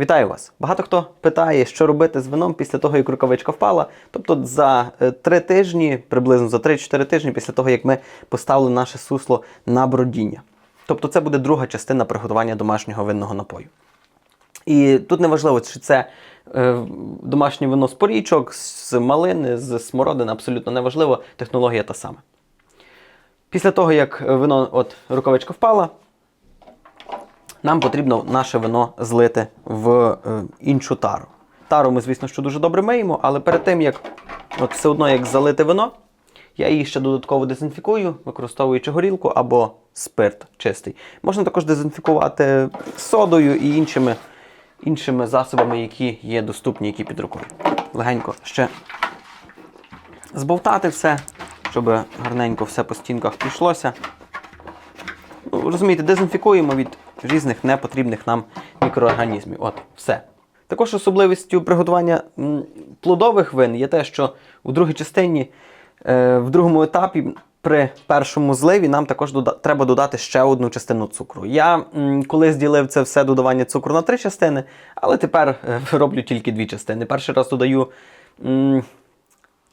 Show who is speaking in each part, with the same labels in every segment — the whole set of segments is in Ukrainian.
Speaker 1: Вітаю вас! Багато хто питає, що робити з вином після того, як рукавичка впала. Тобто за е, три тижні, приблизно за 3-4 тижні після того, як ми поставили наше сусло на бродіння. Тобто це буде друга частина приготування домашнього винного напою. І тут не важливо, чи це е, домашнє вино з порічок, з малини, з смородини, абсолютно неважливо, технологія та сама. Після того, як вино, от рукавичка впала, нам потрібно наше вино злити в е, іншу тару. Тару ми, звісно, що дуже добре миємо, але перед тим, як от все одно як залити вино, я її ще додатково дезінфікую, використовуючи горілку або спирт чистий. Можна також дезінфікувати содою і іншими, іншими засобами, які є доступні, які під рукою. Легенько ще збовтати все, щоб гарненько все по стінках пішлося. Ну, розумієте, дезінфікуємо від різних непотрібних нам мікроорганізмів. От, все. Також особливістю приготування плодових вин є те, що у другій частині, е, в другому етапі, при першому зливі, нам також дода- треба додати ще одну частину цукру. Я колись ділив це все додавання цукру на три частини, але тепер е, роблю тільки дві частини. Перший раз додаю.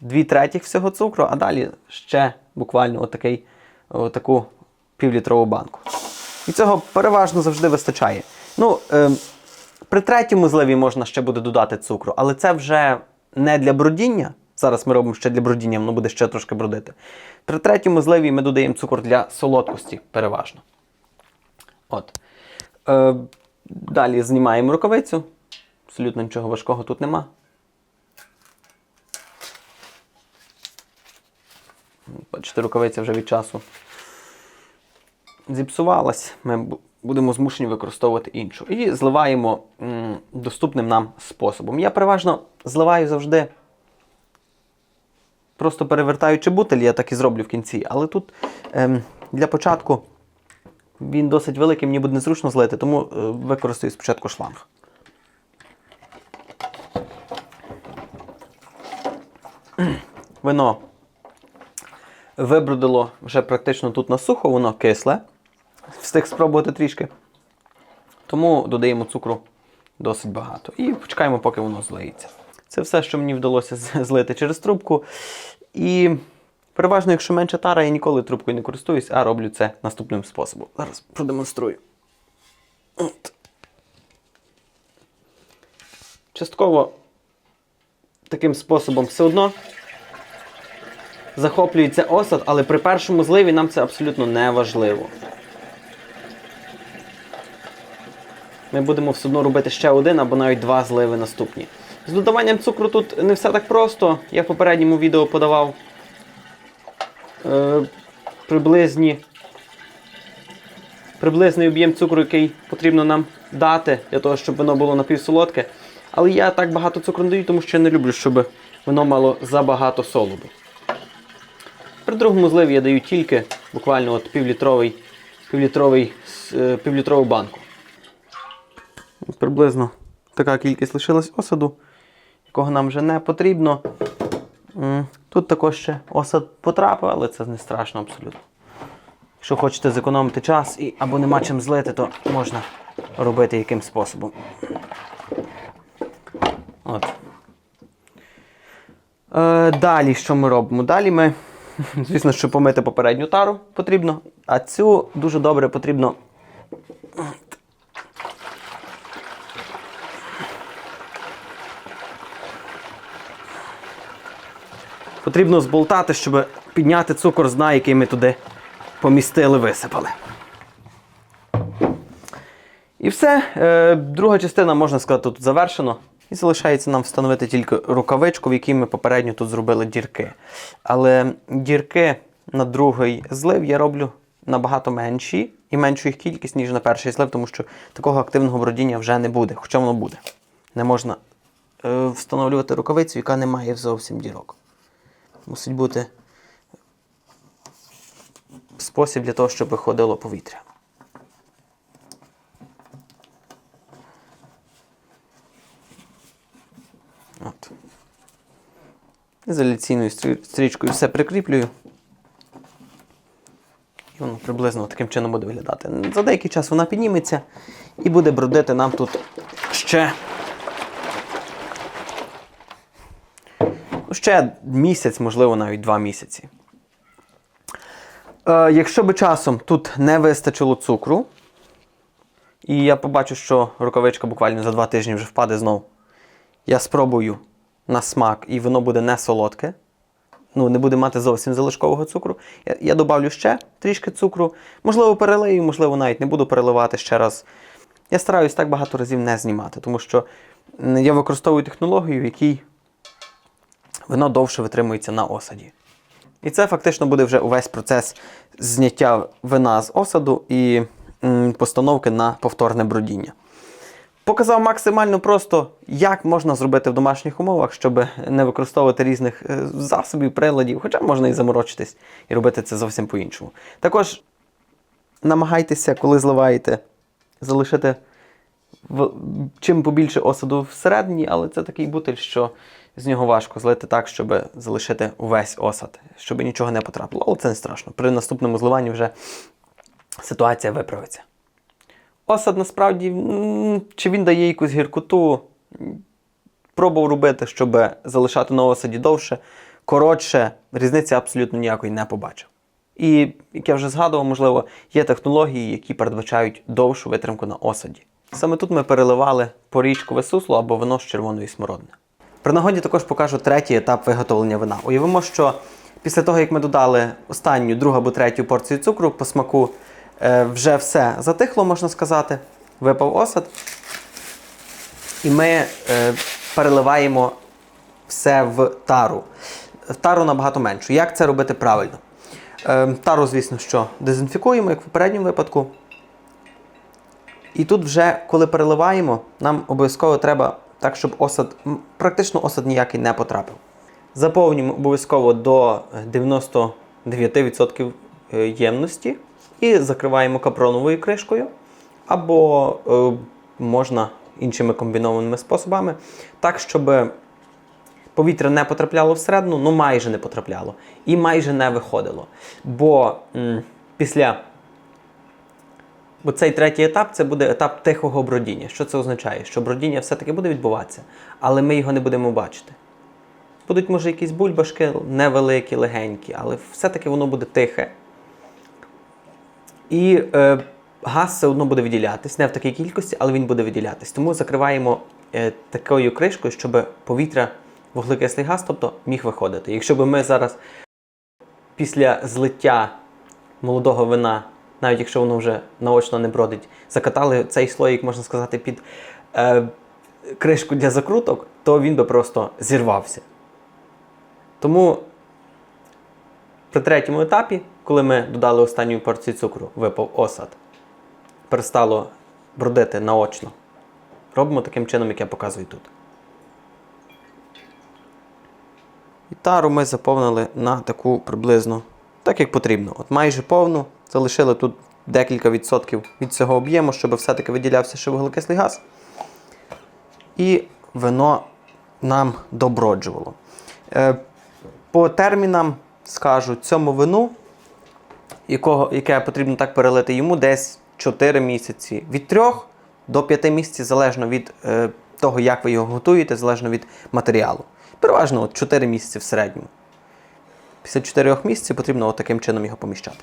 Speaker 1: дві третіх всього цукру, а далі ще буквально отакий, отаку півлітрову банку. І цього переважно завжди вистачає. Ну, е, при третьому зливі можна ще буде додати цукру, але це вже не для бродіння. Зараз ми робимо ще для бродіння, воно буде ще трошки бродити. При третьому зливі ми додаємо цукор для солодкості переважно. От. Е, далі знімаємо рукавицю. Абсолютно нічого важкого тут нема. Бачите, рукавиця вже від часу зіпсувалась. Ми будемо змушені використовувати іншу. І зливаємо доступним нам способом. Я переважно зливаю завжди, просто перевертаючи бутиль, я так і зроблю в кінці. Але тут ем, для початку він досить великий, мені буде незручно злити, тому е, використаю спочатку шланг. Вино вибродило вже практично тут на сухо, воно кисле. Встиг спробувати трішки. Тому додаємо цукру досить багато. І почекаємо, поки воно злиється. Це все, що мені вдалося злити через трубку. І переважно, якщо менша тара, я ніколи трубкою не користуюсь, а роблю це наступним способом. Зараз продемонструю. От. Частково таким способом все одно захоплюється осад, але при першому зливі нам це абсолютно не важливо. Ми будемо все одно робити ще один або навіть два зливи наступні. З додаванням цукру тут не все так просто. Я в попередньому відео подавав е, приблизні, приблизний об'єм цукру, який потрібно нам дати для того, щоб воно було напівсолодке. Але я так багато цукру не даю, тому що я не люблю, щоб воно мало забагато солоду. При другому зливі я даю тільки буквально от півлітровий, півлітровий, е, півлітрову банку. Приблизно така кількість лишилась осаду, якого нам вже не потрібно. Тут також ще осад потрапив, але це не страшно абсолютно. Якщо хочете зекономити час і або нема чим злити, то можна робити яким способом. От. Е, далі що ми робимо? Далі ми, звісно, що помити попередню тару потрібно, а цю дуже добре потрібно. Потрібно зболтати, щоб підняти цукор з дна, який ми туди помістили, висипали. І все. Е, друга частина, можна сказати, тут завершено. І залишається нам встановити тільки рукавичку, в якій ми попередньо тут зробили дірки. Але дірки на другий злив я роблю набагато менші і меншу їх кількість, ніж на перший злив, тому що такого активного бродіння вже не буде, хоча воно буде. Не можна е, встановлювати рукавицю, яка не має зовсім дірок. Мусить бути спосіб для того, щоб виходило повітря. От. Ізоляційною стрічкою все прикріплюю. І воно приблизно таким чином буде виглядати. За деякий час вона підніметься і буде бродити нам тут ще. Ще місяць, можливо, навіть два місяці. Е, якщо би часом тут не вистачило цукру, і я побачу, що рукавичка буквально за два тижні вже впаде знов, я спробую на смак, і воно буде не солодке. Ну, не буде мати зовсім залишкового цукру. Я, я добавлю ще трішки цукру. Можливо, перелию, можливо, навіть не буду переливати ще раз. Я стараюсь так багато разів не знімати, тому що я використовую технологію, в якій вино довше витримується на осаді. І це фактично буде вже увесь процес зняття вина з осаду і постановки на повторне бродіння. Показав максимально просто, як можна зробити в домашніх умовах, щоб не використовувати різних е, засобів, приладів, хоча можна і заморочитись і робити це зовсім по-іншому. Також намагайтеся, коли зливаєте, залишити чим побільше осаду всередині, але це такий бутиль, що з нього важко злити так, щоб залишити увесь осад, щоб нічого не потрапило. Але це не страшно. При наступному зливанні вже ситуація виправиться. Осад насправді, чи він дає якусь гіркоту, пробував робити, щоб залишати на осаді довше, коротше, різниці абсолютно ніякої не побачив. І, як я вже згадував, можливо, є технології, які передбачають довшу витримку на осаді. Саме тут ми переливали порічкове сусло або вино з червоної смородини. При нагоді також покажу третій етап виготовлення вина. Уявимо, що після того, як ми додали останню, другу або третю порцію цукру по смаку, е, вже все затихло, можна сказати. Випав осад. І ми е, переливаємо все в тару. В тару набагато меншу. Як це робити правильно? Е, тару, звісно, що дезінфікуємо, як в попередньому випадку. І тут вже, коли переливаємо, нам обов'язково треба так, щоб осад, практично осад ніякий не потрапив. Заповнюємо обов'язково до 99% е, ємності і закриваємо капроновою кришкою. Або е, можна іншими комбінованими способами, так, щоб повітря не потрапляло всередину, ну майже не потрапляло, і майже не виходило. Бо м, після Бо цей третій етап це буде етап тихого бродіння. Що це означає? Що бродіння все-таки буде відбуватися, але ми його не будемо бачити. Будуть, може, якісь бульбашки невеликі, легенькі, але все-таки воно буде тихе. І е, газ все одно буде виділятись, не в такій кількості, але він буде виділятись. Тому закриваємо е, такою кришкою, щоб повітря, вуглекислий газ, тобто міг виходити. Якщо б ми зараз після злиття молодого вина, навіть якщо воно вже наочно не бродить, закатали цей слоїк, можна сказати, під е, кришку для закруток, то він би просто зірвався. Тому при третьому етапі, коли ми додали останню порцію цукру, випав осад, перестало бродити наочно. Робимо таким чином, як я показую тут. І тару ми заповнили на таку приблизно, так як потрібно. От майже повну. Залишили тут декілька відсотків від цього об'єму, щоб все-таки виділявся ще вуглекислий газ. І вино нам доброджувало. Е, по термінам скажу, цьому вину, якого, яке потрібно так перелити, йому десь 4 місяці. Від 3 до 5 місяців, залежно від е, того, як ви його готуєте, залежно від матеріалу. Переважно от 4 місяці в середньому. Після 4 місяців потрібно от таким чином його поміщати.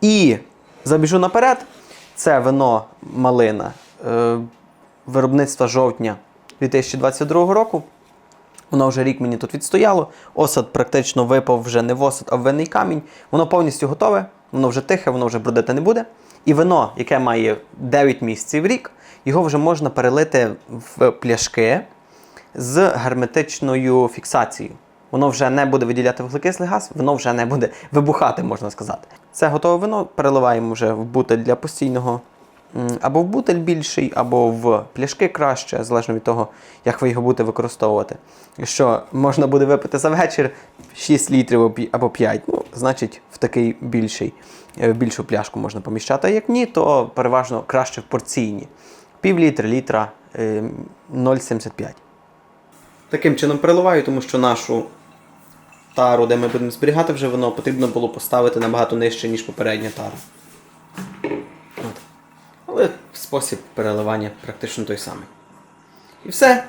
Speaker 1: І забіжу наперед, це вино малина е, виробництва жовтня 2022 року. Воно вже рік мені тут відстояло. Осад практично випав вже не в осад, а в винний камінь. Воно повністю готове, воно вже тихе, воно вже бродити не буде. І вино, яке має 9 місяців рік, його вже можна перелити в пляшки з герметичною фіксацією. Воно вже не буде виділяти вуглекислий газ, воно вже не буде вибухати, можна сказати. Це готове вино переливаємо вже в бутель для постійного або в бутель більший, або в пляшки краще, залежно від того, як ви його будете використовувати. Якщо можна буде випити за вечір 6 літрів або 5, ну, значить в такий більший, е, більшу пляшку можна поміщати. А як ні, то переважно краще в порційні. Пів літра, літра, е, 0,75. Таким чином переливаю, тому що нашу тару, де ми будемо зберігати вже вино, потрібно було поставити набагато нижче, ніж попередня тара. От. Але спосіб переливання практично той самий. І все.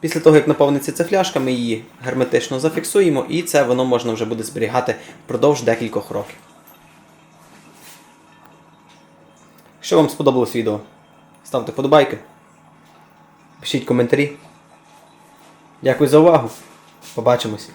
Speaker 1: Після того, як наповниться ця фляжка, ми її герметично зафіксуємо, і це воно можна вже буде зберігати впродовж декількох років. Якщо вам сподобалось відео, ставте вподобайки, пишіть коментарі. Дякую за увагу. Побачимось.